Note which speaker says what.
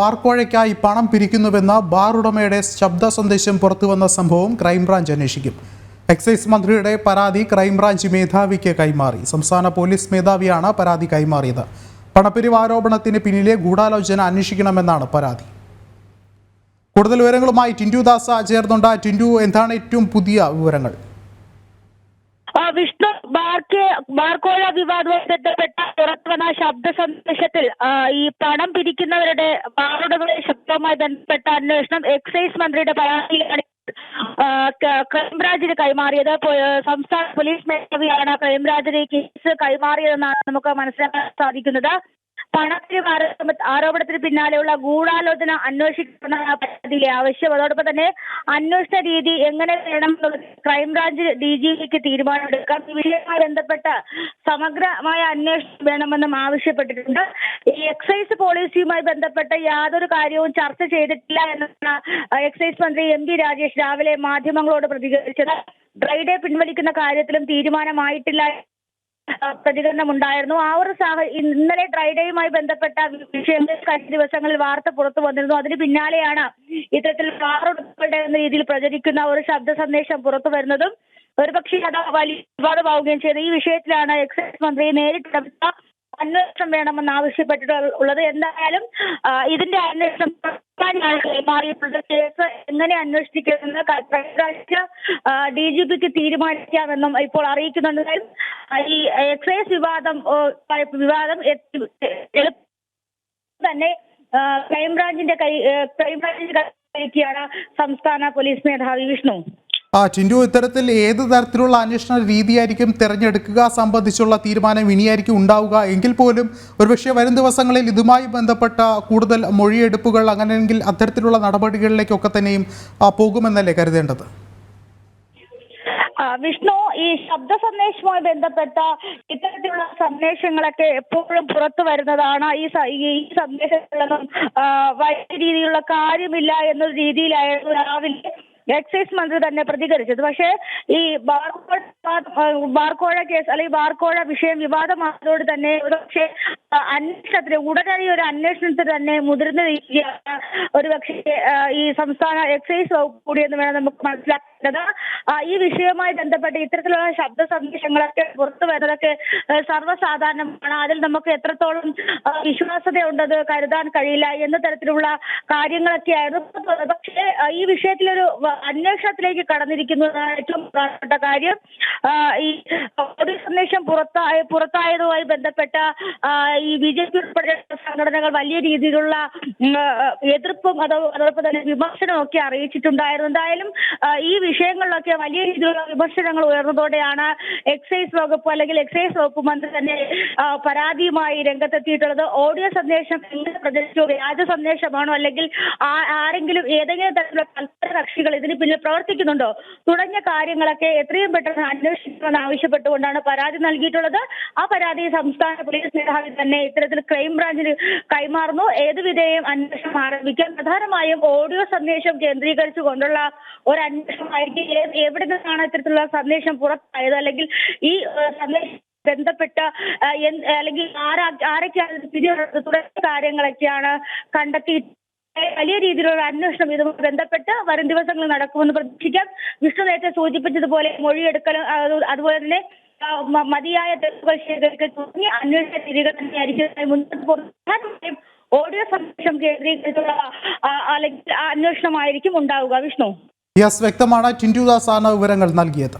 Speaker 1: ബാർക്കോഴയ്ക്കായി പണം പിരിക്കുന്നുവെന്ന ബാർ ഉടമയുടെ ശബ്ദ സന്ദേശം പുറത്തുവന്ന സംഭവം ക്രൈംബ്രാഞ്ച് അന്വേഷിക്കും. എക്സൈസ് മന്ത്രിയുടെ പരാതി ക്രൈംബ്രാഞ്ച് മേധാവിക്ക് കൈമാറി. സംസ്ഥാന പോലീസ് മേധാവിയാണ് പരാതി കൈമാറിയത്. പണപ്പിരിവ് ആരോപണത്തിന് പിന്നിലെ ഗൂഢാലോചന അന്വേഷിക്കണമെന്നാണ് പരാതി. കൂടുതൽ വിവരങ്ങളുമായി ടിൻഡു ദാസ ചേർന്നുണ്ട്. ടിൻഡു എന്താണ് ഏറ്റവും പുതിയ വിവരങ്ങൾ?
Speaker 2: വിഷ്ണു ബാർക്കെ ബാർക്കോഴ വിവാദവുമായി ബന്ധപ്പെട്ട പുറത്തുവന്ന ശബ്ദ സന്ദേശത്തിൽ ഈ പണം പിരിക്കുന്നവരുടെ ബാറുടമയുടെ ശബ്ദവുമായി ബന്ധപ്പെട്ട അന്വേഷണം എക്സൈസ് മന്ത്രിയുടെ പരാതിയിലാണ് ക്രൈംബ്രാഞ്ചിന് കൈമാറിയത്. സംസ്ഥാന പോലീസ് മേധാവിയാണ് ക്രൈംബ്രാഞ്ചിന് കേസ് കൈമാറിയതെന്നാണ് നമുക്ക് മനസ്സിലാക്കാൻ സാധിക്കുന്നത്. പണപ്പിരിവ് ആരോപണ ആരോപണത്തിന് പിന്നാലെയുള്ള ഗൂഢാലോചന അന്വേഷിക്കണമെന്ന പരാതിയിലെ ആവശ്യം. അതോടൊപ്പം തന്നെ അന്വേഷണ രീതി എങ്ങനെ വേണം ക്രൈംബ്രാഞ്ച് ഡി ജി പിക്ക് തീരുമാനമെടുക്കാം. ഈ വിഷയവുമായി ബന്ധപ്പെട്ട സമഗ്രമായ അന്വേഷണം വേണമെന്നും ആവശ്യപ്പെട്ടിട്ടുണ്ട്. ഈ എക്സൈസ് പോളിസിയുമായി ബന്ധപ്പെട്ട യാതൊരു കാര്യവും ചർച്ച ചെയ്തിട്ടില്ല എന്നാണ് എക്സൈസ് മന്ത്രി എം പി രാജേഷ് രാവിലെ മാധ്യമങ്ങളോട് പ്രതികരിച്ചത്. ഡ്രൈഡേ പിൻവലിക്കുന്ന കാര്യത്തിലും തീരുമാനമായിട്ടില്ല പ്രതികരണം ഉണ്ടായിരുന്നു ആ ഒരു സാഹചര്യം ഇന്നലെ ഡ്രൈഡേയുമായി ബന്ധപ്പെട്ട വിഷയങ്ങൾ കഴിഞ്ഞ ദിവസങ്ങളിൽ വാർത്ത പുറത്തു വന്നിരുന്നു. അതിന് പിന്നാലെയാണ് ഇത്തരത്തിൽ കാറുടമകളുടെ എന്ന രീതിയിൽ പ്രചരിക്കുന്ന ഒരു ശബ്ദ സന്ദേശം പുറത്തു വരുന്നതും ഒരുപക്ഷെ അത് വലിയ വിവാദമാവുകയും ചെയ്തു. ഈ വിഷയത്തിലാണ് എക്സൈസ് മന്ത്രി നേരിട്ട് അന്വേഷണം വേണമെന്ന് ആവശ്യപ്പെട്ടിട്ടുള്ളത്. എന്തായാലും ഇതിന്റെ അന്വേഷണം കേസ് എങ്ങനെ അന്വേഷിക്കണമെന്ന് കഴിഞ്ഞ ഡി ജി പിക്ക് തീരുമാനിക്കാമെന്നും ഇപ്പോൾ അറിയിക്കുന്നുണ്ട്. ഈ എക്സൈസ് വിവാദം വിവാദം തന്നെ ക്രൈംബ്രാഞ്ചിന്റെ കൈ ക്രൈംബ്രാഞ്ചിന്റെ കൈയാണ് സംസ്ഥാന പോലീസ് മേധാവി വിഷ്ണു.
Speaker 1: ആ ടിൻഡു ഇത്തരത്തിൽ ഏത് തരത്തിലുള്ള അന്വേഷണ രീതിയായിരിക്കും തിരഞ്ഞെടുക്കുക സംബന്ധിച്ചുള്ള തീരുമാനം ഇനിയായിരിക്കും ഉണ്ടാവുക? എങ്കിൽ പോലും ഒരുപക്ഷെ വരും ദിവസങ്ങളിൽ ഇതുമായി ബന്ധപ്പെട്ട കൂടുതൽ മൊഴിയെടുപ്പുകൾ അങ്ങനെയെങ്കിൽ അത്തരത്തിലുള്ള നടപടികളിലേക്കൊക്കെ തന്നെയും പോകുമെന്നല്ലേ കരുതേണ്ടത്?
Speaker 2: വിഷ്ണു ഈ ശബ്ദ സന്ദേശവുമായി ബന്ധപ്പെട്ട ഇത്തരത്തിലുള്ള സന്ദേശങ്ങളൊക്കെ എപ്പോഴും പുറത്തു വരുന്നതാണ്. ഈ ഈ സന്ദേശങ്ങളൊന്നും വലിയ രീതിയിലുള്ള കാര്യമില്ല എന്നൊരു രീതിയിലായിരുന്നു രാവിലെ എക്സൈസ് മന്ത്രി തന്നെ പ്രതികരിച്ചത്. പക്ഷേ ഈ ബാർക്കോഴ ബാർക്കോഴ കേസ് അല്ലെങ്കിൽ ബാർക്കോഴ വിഷയം വിവാദമായതോട് തന്നെ ഒരുപക്ഷെ അന്വേഷണത്തിന് ഉടനടി ഒരു അന്വേഷണത്തിന് തന്നെ മുതിർന്ന രീതിയാണ് ഒരുപക്ഷെ ഈ സംസ്ഥാന എക്സൈസ് വകുപ്പ് കൂടിയെന്ന് വേണം നമുക്ക് മനസ്സിലാക്കേണ്ടത് ആ, ഈ വിഷയവുമായി ബന്ധപ്പെട്ട് ഇത്തരത്തിലുള്ള ശബ്ദ സന്ദേശങ്ങളൊക്കെ പുറത്തു വരുന്നതൊക്കെ സർവസാധാരണമാണ്. അതിൽ നമുക്ക് എത്രത്തോളം ആ, വിശ്വാസ്യതയുണ്ടത് കരുതാൻ കഴിയില്ല എന്ന തരത്തിലുള്ള കാര്യങ്ങളൊക്കെയായിരുന്നു പക്ഷേ ഈ വിഷയത്തിലൊരു അന്വേഷണത്തിലേക്ക് കടന്നിരിക്കുന്നതാണ് ഏറ്റവും പ്രധാനപ്പെട്ട കാര്യം. ഈ ഒരു സന്ദേശം പുറത്തായ പുറത്തായതുമായി ബന്ധപ്പെട്ട ഈ ബി ജെ പി ഉൾപ്പെടെയുള്ള സംഘടനകൾ വലിയ രീതിയിലുള്ള എതിർപ്പും അതോ അതോടൊപ്പം തന്നെ വിമർശനവും ഒക്കെ അറിയിച്ചിട്ടുണ്ടായിരുന്നു. എന്തായാലും ഈ വിഷയങ്ങളിലൊക്കെ വലിയ രീതിയിലുള്ള വിമർശനങ്ങൾ ഉയർന്നതോടെയാണ് എക്സൈസ് വകുപ്പ് അല്ലെങ്കിൽ എക്സൈസ് വകുപ്പ് മന്ത്രി തന്നെ പരാതിയുമായി രംഗത്തെത്തിയിട്ടുള്ളത്. ഓഡിയോ സന്ദേശം എങ്ങനെ പ്രചരിച്ചു വ്യാജ സന്ദേശമാണോ അല്ലെങ്കിൽ ആരെങ്കിലും ഏതെങ്കിലും തരത്തിലുള്ള കക്ഷികൾ ഇതിന് പിന്നിൽ പ്രവർത്തിക്കുന്നുണ്ടോ? തുടങ്ങിയ കാര്യങ്ങളൊക്കെ എത്രയും പെട്ടെന്ന് അന്വേഷിക്കണമെന്ന് ആവശ്യപ്പെട്ടുകൊണ്ടാണ് പരാതി നൽകിയിട്ടുള്ളത്. ആ പരാതി സംസ്ഥാന പോലീസ് മേധാവി തന്നെ ഇത്തരത്തിൽ ക്രൈംബ്രാഞ്ചിന് കൈമാറുന്നു. ഏത് വിധേയം അന്വേഷണം ആരംഭിക്കാൻ പ്രധാനമായും ഓഡിയോ സന്ദേശം കേന്ദ്രീകരിച്ചു കൊണ്ടുള്ള ഒരു അന്വേഷണമായിരിക്കും. എവിടെ നിന്നാണ് ഇത്തരത്തിലുള്ള സന്ദേശം പുറത്തായത്? അല്ലെങ്കിൽ ഈ സന്ദേശം ബന്ധപ്പെട്ട അല്ലെങ്കിൽ ആരാ ആരൊക്കെയാണ് തുടങ്ങിയ കാര്യങ്ങളൊക്കെയാണ് കണ്ടെത്തി വലിയ രീതിയിലുള്ള അന്വേഷണം ഇതുമായി ബന്ധപ്പെട്ട് വരും ദിവസങ്ങളിൽ നടക്കുമെന്ന് പ്രതീക്ഷിക്കാം. വിഷ്ണു നേരത്തെ സൂചിപ്പിച്ചതുപോലെ മൊഴിയെടുക്കൽ അതുപോലെ തന്നെ മതിയായ തെളിവുകൾ ശേഖരിക്കൽ തുടങ്ങിയ അന്വേഷണ രീതികൾ തന്നെയായിരിക്കും മുന്നോട്ട് പോകുന്നത്. ഓഡിയോ സന്ദേശം കേന്ദ്രീകരിച്ചുള്ള അല്ലെങ്കിൽ അന്വേഷണമായിരിക്കും ഉണ്ടാവുക. വിഷ്ണു?
Speaker 1: യെസ് വ്യക്തമാണ്. ടിൻഡു ദാസാണ് വിവരങ്ങൾ നൽകിയത്.